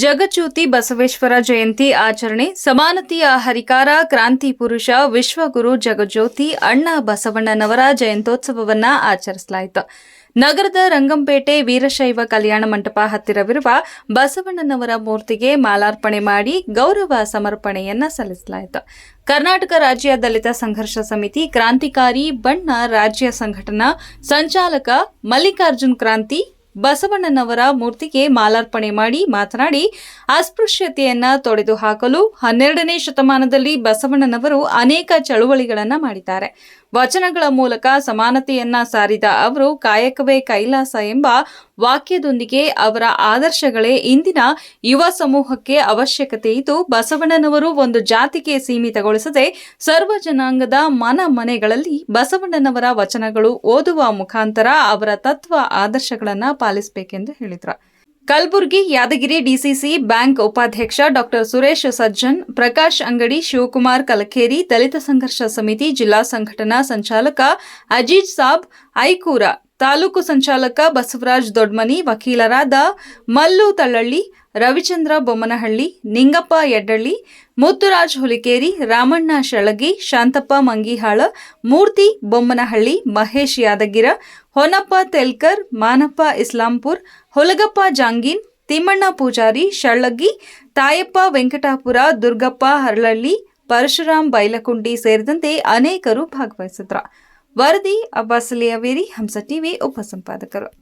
ಜಗಜ್ಯೋತಿ ಬಸವೇಶ್ವರ ಜಯಂತಿ ಆಚರಣೆ, ಸಮಾನತೆಯ ಹರಿಕಾರ, ಕ್ರಾಂತಿ ಪುರುಷ, ವಿಶ್ವಗುರು ಜಗಜ್ಯೋತಿ, ಅಣ್ಣ ಬಸವಣ್ಣನವರ ಜಯಂತ್ಯೋತ್ಸವವನ್ನು ಆಚರಿಸಲಾಯಿತು. ನಗರದ ರಂಗಂಪೇಟೆ ವೀರಶೈವ ಕಲ್ಯಾಣ ಮಂಟಪ ಹತ್ತಿರವಿರುವ ಬಸವಣ್ಣನವರ ಮೂರ್ತಿಗೆ ಮಾಲಾರ್ಪಣೆ ಮಾಡಿ ಗೌರವ ಸಮರ್ಪಣೆಯನ್ನ ಸಲ್ಲಿಸಲಾಯಿತು. ಕರ್ನಾಟಕ ರಾಜ್ಯ ದಲಿತ ಸಂಘರ್ಷ ಸಮಿತಿ ಕ್ರಾಂತಿಕಾರಿ ಬಣ್ಣ ರಾಜ್ಯ ಸಂಘಟನಾ ಸಂಚಾಲಕ ಮಲ್ಲಿಕಾರ್ಜುನ್ ಕ್ರಾಂತಿ ಬಸವಣ್ಣನವರ ಮೂರ್ತಿಗೆ ಮಾಲಾರ್ಪಣೆ ಮಾಡಿ ಮಾತನಾಡಿ, ಅಸ್ಪೃಶ್ಯತೆಯನ್ನ ತೊಡೆದು ಹಾಕಲು ಹನ್ನೆರಡನೇ ಶತಮಾನದಲ್ಲಿ ಬಸವಣ್ಣನವರು ಅನೇಕ ಚಳುವಳಿಗಳನ್ನ ಮಾಡಿದ್ದಾರೆ. ವಚನಗಳ ಮೂಲಕ ಸಮಾನತೆಯನ್ನ ಸಾರಿದ ಅವರು, ಕಾಯಕವೇ ಕೈಲಾಸ ಎಂಬ ವಾಕ್ಯದೊಂದಿಗೆ ಅವರ ಆದರ್ಶಗಳೇ ಇಂದಿನ ಯುವ ಸಮೂಹಕ್ಕೆ ಅವಶ್ಯಕತೆ ಇದ್ದು, ಬಸವಣ್ಣನವರು ಒಂದು ಜಾತಿಗೆ ಸೀಮಿತಗೊಳಿಸದೆ ಸರ್ವ ಜನಾಂಗದ ಮನ ಮನೆಗಳಲ್ಲಿ ಬಸವಣ್ಣನವರ ವಚನಗಳು ಓದುವ ಮುಖಾಂತರ ಅವರ ತತ್ವ, ಆದರ್ಶಗಳನ್ನ ಪಾಲಿಸಬೇಕೆಂದು ಹೇಳಿದರು. ಕಲಬುರಗಿ, ಯಾದಗಿರಿ, ಡಿಸಿಸಿ ಬ್ಯಾಂಕ್ ಉಪಾಧ್ಯಕ್ಷ ಡಾಕ್ಟರ್ ಸುರೇಶ್ ಸಜ್ಜನ್, ಪ್ರಕಾಶ್ ಅಂಗಡಿ, ಶಿವಕುಮಾರ್ ಕಲಕೇರಿ, ದಲಿತ ಸಂಘರ್ಷ ಸಮಿತಿ, ಜಿಲ್ಲಾ ಸಂಘಟನಾ ಸಂಚಾಲಕ ಅಜೀಜ್ ಸಾಬ್, ಐಕೂರ ತಾಲೂಕು ಸಂಚಾಲಕ ಬಸವರಾಜ್ ದೊಡ್ಮನಿ, ವಕೀಲರಾದ ಮಲ್ಲು ತಳ್ಳಳ್ಳಿ, ರವಿಚಂದ್ರ ಬೊಮ್ಮನಹಳ್ಳಿ, ನಿಂಗಪ್ಪ ಯಡ್ಡಳ್ಳಿ ಮುತ್ತುರಾಜ್ ಹುಲಿಕೇರಿ, ರಾಮಣ್ಣ ಶಳಗಿ ಶಾಂತಪ್ಪ ಮಂಗಿಹಾಳ, ಮೂರ್ತಿ ಬೊಮ್ಮನಹಳ್ಳಿ, ಮಹೇಶ್ ಯಾದಗಿರ, ಹೊನಪ್ಪ ತೆಲ್ಕರ್, ಮಾನಪ್ಪ ಇಸ್ಲಾಂಪುರ್, ಹೊಲಗಪ್ಪ ಜಾಂಗೀನ್, ತಿಮ್ಮಣ್ಣ ಪೂಜಾರಿ, ಶಳ್ಳಗಿ, ತಾಯಪ್ಪ ವೆಂಕಟಾಪುರ, ದುರ್ಗಪ್ಪ ಹರಳಳ್ಳಿ, ಪರಶುರಾಮ್ ಬೈಲಕುಂಡಿ ಸೇರಿದಂತೆ ಅನೇಕರು ಭಾಗವಹಿಸಿದ್ರು ವರದಿ ಅಬ್ಬಾಸ್ ಅವೇರಿ ಹಂಸ ಟಿವಿ ಉಪಸಂಪಾದಕರು.